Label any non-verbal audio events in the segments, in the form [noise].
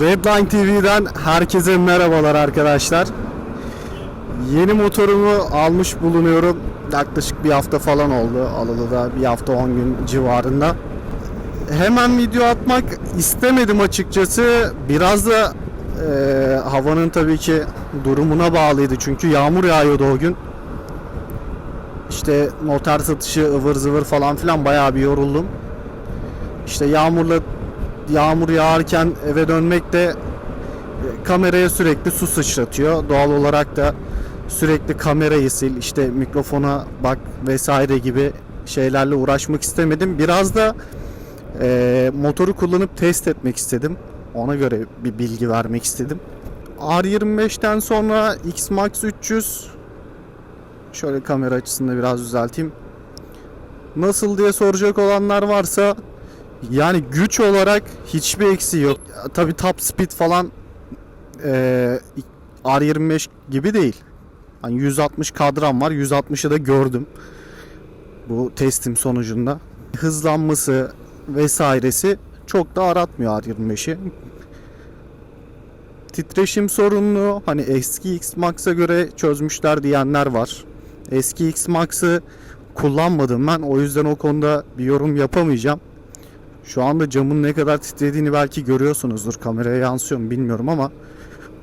Redline TV'den herkese merhabalar arkadaşlar. Yeni motorumu almış bulunuyorum. Yaklaşık bir hafta falan oldu. Alalı da bir hafta 10 gün civarında. Hemen video atmak istemedim açıkçası. Biraz da e, havanın tabii ki durumuna bağlıydı. Çünkü yağmur yağıyordu o gün. İşte noter satışı ıvır zıvır falan filan bayağı bir yoruldum. İşte yağmurla yağmur yağarken eve dönmek de e, kameraya sürekli su sıçratıyor. Doğal olarak da sürekli kamerayı sil, işte mikrofona bak vesaire gibi şeylerle uğraşmak istemedim. Biraz da e, motoru kullanıp test etmek istedim. Ona göre bir bilgi vermek istedim. R25'ten sonra X-Max 300 şöyle kamera açısını biraz düzelteyim. Nasıl diye soracak olanlar varsa yani güç olarak hiçbir eksiği yok. Tabi top speed falan eee R25 gibi değil. Hani 160 kadran var. 160'ı da gördüm. Bu testim sonucunda. Hızlanması vesairesi çok da aratmıyor R25'i. Titreşim sorunlu. Hani eski X-Max'a göre çözmüşler diyenler var. Eski X-Max'ı kullanmadım ben. O yüzden o konuda bir yorum yapamayacağım. Şu anda camın ne kadar titrediğini belki görüyorsunuzdur. Kameraya yansıyor mu bilmiyorum ama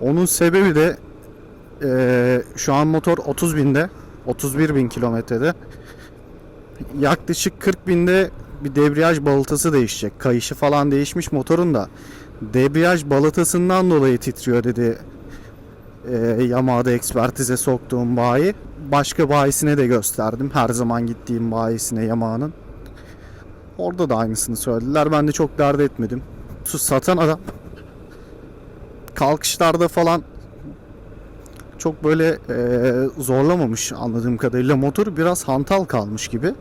onun sebebi de eee, şu an motor 30 binde 31 bin kilometrede yaklaşık 40 binde bir debriyaj balatası değişecek. Kayışı falan değişmiş motorun da debriyaj balatasından dolayı titriyor dedi eee Yamaha'da ekspertize soktuğum bayi. Başka bayisine de gösterdim. Her zaman gittiğim bayisine Yamaha'nın. Orada da aynısını söylediler. Ben de çok dert etmedim. Su satan adam kalkışlarda falan çok böyle e, zorlamamış anladığım kadarıyla. Motor biraz hantal kalmış gibi.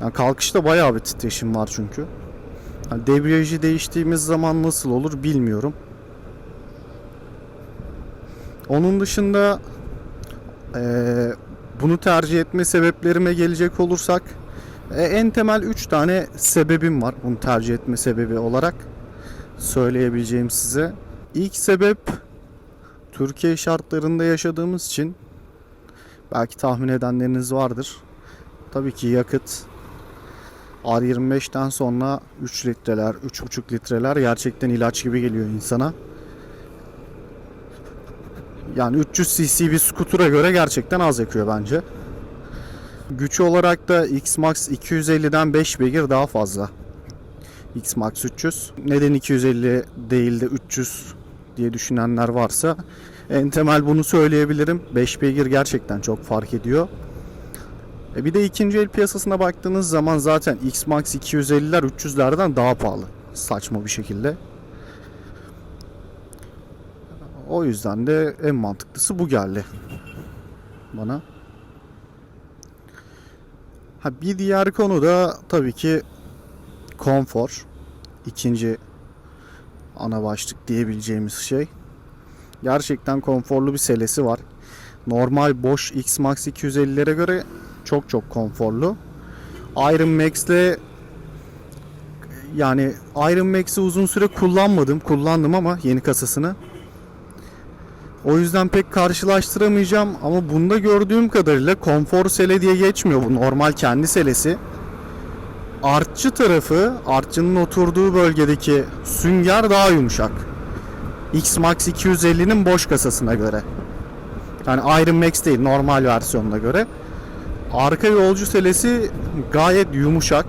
Yani kalkışta bayağı bir titreşim var çünkü. Yani debriyajı değiştiğimiz zaman nasıl olur bilmiyorum. Onun dışında e, bunu tercih etme sebeplerime gelecek olursak e, en temel 3 tane sebebim var bunu tercih etme sebebi olarak söyleyebileceğim size. İlk sebep Türkiye şartlarında yaşadığımız için belki tahmin edenleriniz vardır. Tabii ki yakıt R25'ten sonra 3 litreler, 3,5 litreler gerçekten ilaç gibi geliyor insana. Yani 300 cc bir skutura göre gerçekten az yakıyor bence. Güç olarak da X-Max 250'den 5 beygir daha fazla. X-Max 300. Neden 250 değil de 300 diye düşünenler varsa en temel bunu söyleyebilirim. 5 beygir gerçekten çok fark ediyor. E bir de ikinci el piyasasına baktığınız zaman zaten X-Max 250'ler 300'lerden daha pahalı. Saçma bir şekilde. O yüzden de en mantıklısı bu geldi bana. Ha bir diğer konu da tabii ki konfor. İkinci ana başlık diyebileceğimiz şey. Gerçekten konforlu bir selesi var. Normal Bosch X-Max 250'lere göre çok çok konforlu. Iron Max'le yani Iron Max'i uzun süre kullanmadım. Kullandım ama yeni kasasını. O yüzden pek karşılaştıramayacağım ama bunda gördüğüm kadarıyla konfor sele diye geçmiyor bu normal kendi selesi. Artçı tarafı, artçının oturduğu bölgedeki sünger daha yumuşak. X-Max 250'nin boş kasasına göre. Yani Iron Max değil normal versiyonuna göre. Arka yolcu selesi gayet yumuşak.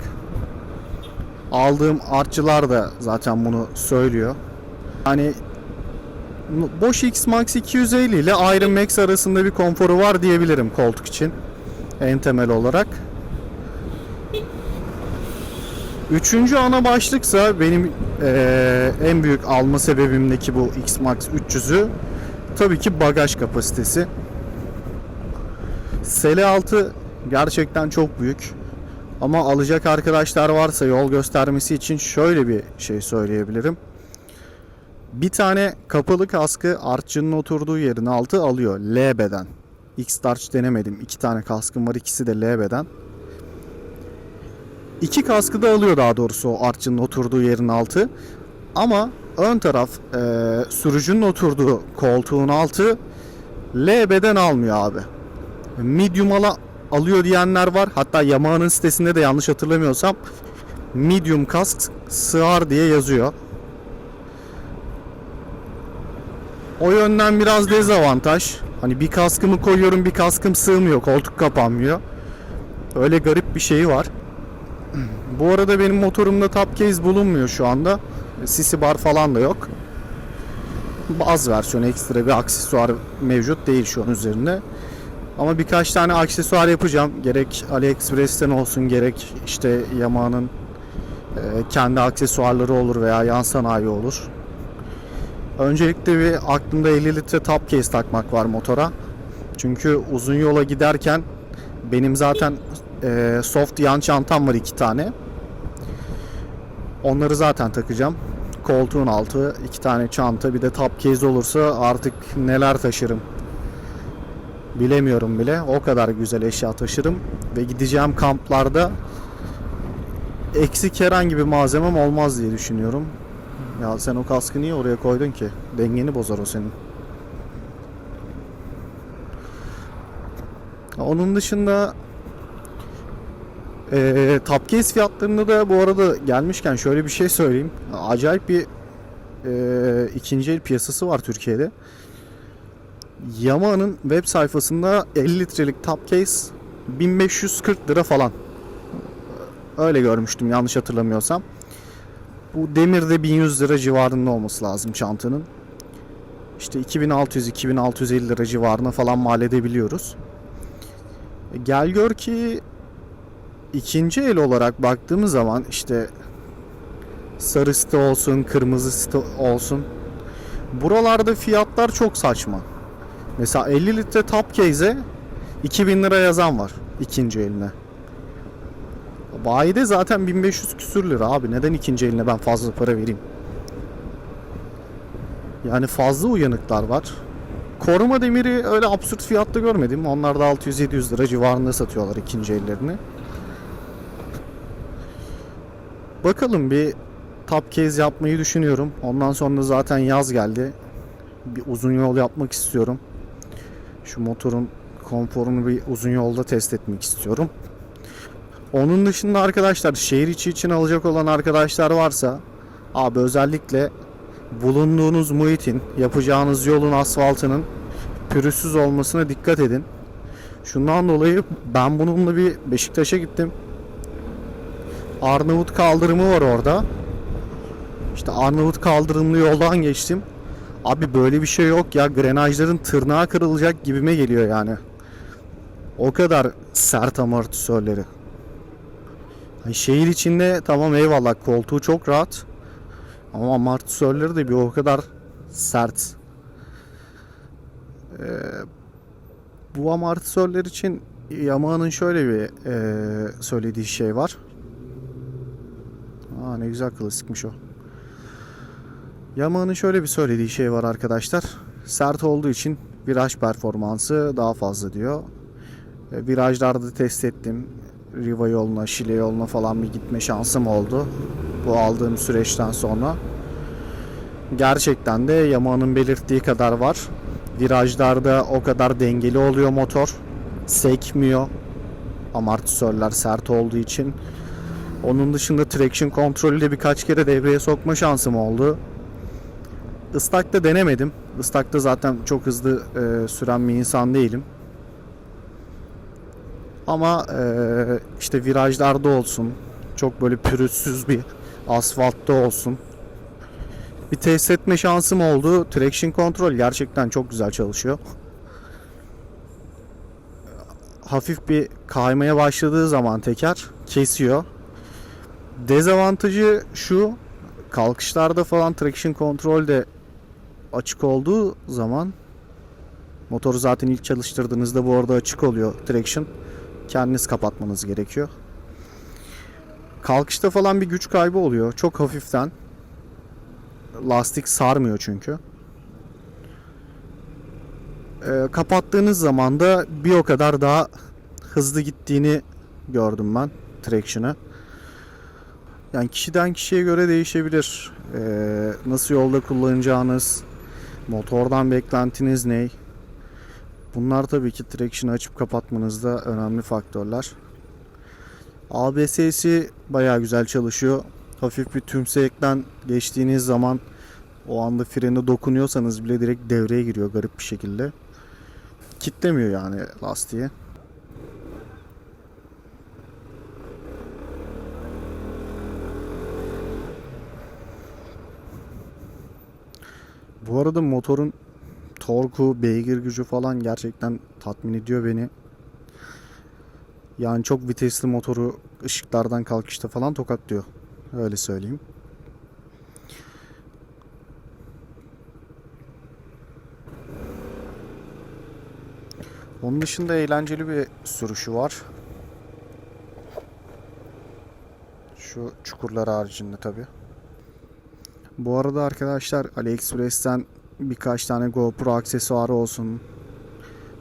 Aldığım artçılar da zaten bunu söylüyor. Hani Bosch X-Max 250 ile Iron Max arasında bir konforu var diyebilirim koltuk için. En temel olarak. Üçüncü ana başlıksa benim eee, en büyük alma sebebimdeki bu X-Max 300'ü tabii ki bagaj kapasitesi. Sele altı gerçekten çok büyük. Ama alacak arkadaşlar varsa yol göstermesi için şöyle bir şey söyleyebilirim. Bir tane kapalı kaskı artçının oturduğu yerin altı alıyor L beden. X-Starch denemedim. İki tane kaskım var. ikisi de L beden. İki kaskı da alıyor daha doğrusu o artçının oturduğu yerin altı. Ama ön taraf e, sürücünün oturduğu koltuğun altı L beden almıyor abi. Medium ala, alıyor diyenler var. Hatta Yamaha'nın sitesinde de yanlış hatırlamıyorsam medium kask sığar diye yazıyor. O yönden biraz dezavantaj. Hani bir kaskımı koyuyorum bir kaskım sığmıyor koltuk kapanmıyor. Öyle garip bir şey var. [clears throat] Bu arada benim motorumda top case bulunmuyor şu anda. Sisi bar falan da yok. Bazı versiyon ekstra bir aksesuar mevcut değil şu an üzerinde. Ama birkaç tane aksesuar yapacağım. Gerek AliExpress'ten olsun gerek işte Yamaha'nın e, kendi aksesuarları olur veya yan sanayi olur. Öncelikle bir aklımda 50 litre top case takmak var motora. Çünkü uzun yola giderken benim zaten e, soft yan çantam var iki tane. Onları zaten takacağım. Koltuğun altı, iki tane çanta, bir de top case olursa artık neler taşırım. Bilemiyorum bile. O kadar güzel eşya taşırım ve gideceğim kamplarda eksik herhangi bir malzemem olmaz diye düşünüyorum. Ya sen o kaskı niye oraya koydun ki? Dengeni bozar o senin. Onun dışında ee, top case fiyatlarında da bu arada gelmişken şöyle bir şey söyleyeyim. Acayip bir e, ikinci el piyasası var Türkiye'de. Yamaha'nın web sayfasında 50 litrelik top case 1540 lira falan. Öyle görmüştüm yanlış hatırlamıyorsam. Bu demirde 1100 lira civarında olması lazım çantanın. İşte 2600-2650 lira civarına falan mal edebiliyoruz. E, Gel gör ki ikinci el olarak baktığımız zaman işte sarı site olsun, kırmızı site olsun. Buralarda fiyatlar çok saçma. Mesela 50 litre top case'e 2000 lira yazan var ikinci eline. Bayide zaten 1500 küsür lira abi. Neden ikinci eline ben fazla para vereyim? Yani fazla uyanıklar var. Koruma demiri öyle absürt fiyatta görmedim. Onlar da 600-700 lira civarında satıyorlar ikinci ellerini. Bakalım bir top case yapmayı düşünüyorum. Ondan sonra zaten yaz geldi. Bir uzun yol yapmak istiyorum. Şu motorun konforunu bir uzun yolda test etmek istiyorum. Onun dışında arkadaşlar şehir içi için alacak olan arkadaşlar varsa abi özellikle bulunduğunuz muhitin yapacağınız yolun asfaltının pürüzsüz olmasına dikkat edin. Şundan dolayı ben bununla bir Beşiktaş'a gittim. Arnavut kaldırımı var orada. İşte Arnavut kaldırımlı yoldan geçtim. Abi böyle bir şey yok ya. Grenajların tırnağı kırılacak gibime geliyor yani. O kadar sert amortisörleri. Şehir içinde tamam eyvallah koltuğu çok rahat. Ama amortisörleri de bir o kadar sert. Ee, bu amortisörler için Yamaha'nın şöyle bir e, söylediği şey var. Aa ne güzel klasikmiş o. Yamaha'nın şöyle bir söylediği şey var arkadaşlar. Sert olduğu için viraj performansı daha fazla diyor. E, Virajlarda test ettim. Riva yoluna, Şile yoluna falan bir gitme şansım oldu. Bu aldığım süreçten sonra. Gerçekten de Yamaha'nın belirttiği kadar var. Virajlarda o kadar dengeli oluyor motor. Sekmiyor. Amortisörler sert olduğu için. Onun dışında traction kontrolü de birkaç kere devreye sokma şansım oldu. Istakta denemedim. Istakta zaten çok hızlı e, süren bir insan değilim. Ama e, işte virajlarda olsun, çok böyle pürüzsüz bir asfaltta olsun. Bir test etme şansım oldu. Traction kontrol gerçekten çok güzel çalışıyor. Hafif bir kaymaya başladığı zaman teker kesiyor. Dezavantajı şu. Kalkışlarda falan traction kontrol de açık olduğu zaman motoru zaten ilk çalıştırdığınızda bu arada açık oluyor traction. Kendiniz kapatmanız gerekiyor. Kalkışta falan bir güç kaybı oluyor. Çok hafiften. Lastik sarmıyor çünkü. Ee, kapattığınız zaman da bir o kadar daha hızlı gittiğini gördüm ben traction'ı. Yani kişiden kişiye göre değişebilir. Ee, nasıl yolda kullanacağınız, motordan beklentiniz ne? Bunlar tabii ki traction açıp kapatmanızda önemli faktörler. ABS'si bayağı güzel çalışıyor. Hafif bir tümsekten geçtiğiniz zaman o anda frene dokunuyorsanız bile direkt devreye giriyor garip bir şekilde. Kitlemiyor yani lastiği. Bu arada motorun torku, beygir gücü falan gerçekten tatmin ediyor beni. Yani çok vitesli motoru ışıklardan kalkışta falan tokatlıyor. Öyle söyleyeyim. Onun dışında eğlenceli bir sürüşü var. Şu çukurlar haricinde tabi. Bu arada arkadaşlar AliExpress'ten birkaç tane GoPro aksesuarı olsun.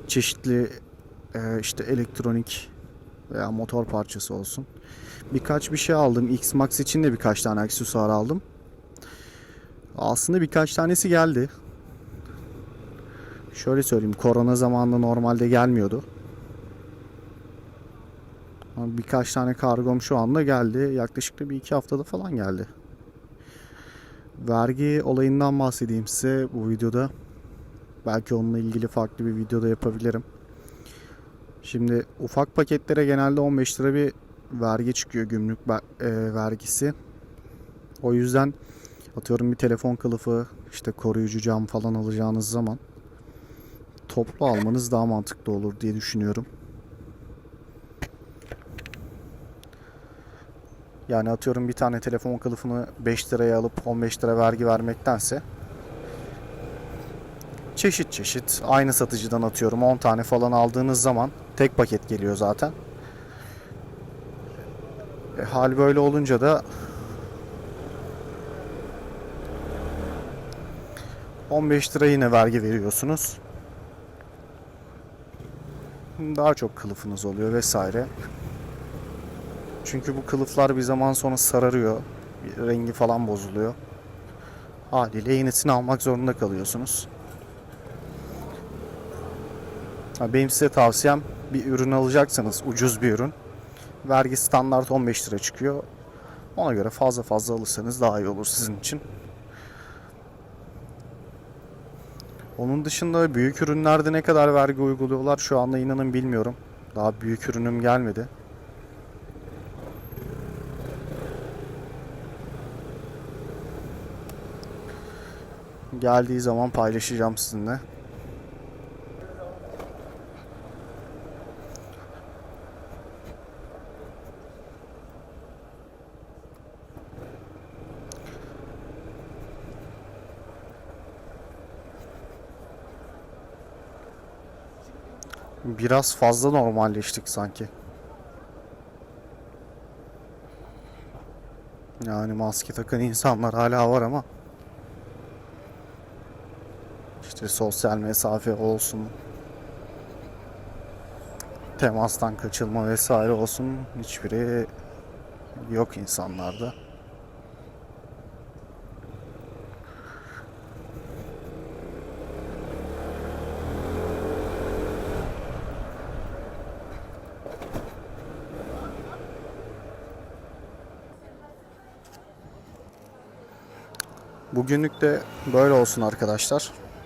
Çeşitli e, işte elektronik veya motor parçası olsun. Birkaç bir şey aldım. X-Max için de birkaç tane aksesuar aldım. Aslında birkaç tanesi geldi. Şöyle söyleyeyim. Korona zamanında normalde gelmiyordu. Birkaç tane kargom şu anda geldi. Yaklaşık da bir iki haftada falan geldi. Vergi olayından bahsedeyim size bu videoda. Belki onunla ilgili farklı bir videoda yapabilirim. Şimdi ufak paketlere genelde 15 lira bir vergi çıkıyor gümrük e, vergisi. O yüzden atıyorum bir telefon kılıfı, işte koruyucu cam falan alacağınız zaman toplu almanız daha mantıklı olur diye düşünüyorum. Yani atıyorum bir tane telefon kılıfını 5 liraya alıp 15 lira vergi vermektense çeşit çeşit aynı satıcıdan atıyorum 10 tane falan aldığınız zaman tek paket geliyor zaten. E, hal böyle olunca da 15 lira yine vergi veriyorsunuz. Daha çok kılıfınız oluyor vesaire. Çünkü bu kılıflar bir zaman sonra sararıyor. Rengi falan bozuluyor. Haliyle yenisini almak zorunda kalıyorsunuz. Benim size tavsiyem bir ürün alacaksanız ucuz bir ürün. Vergi standart 15 lira çıkıyor. Ona göre fazla fazla alırsanız daha iyi olur sizin için. Onun dışında büyük ürünlerde ne kadar vergi uyguluyorlar şu anda inanın bilmiyorum. Daha büyük ürünüm gelmedi. Geldiği zaman paylaşacağım sizinle. Biraz fazla normalleştik sanki. Yani maske takan insanlar hala var ama işte sosyal mesafe olsun, temastan kaçılma vesaire olsun hiçbiri yok insanlarda. Bugünlük de böyle olsun arkadaşlar.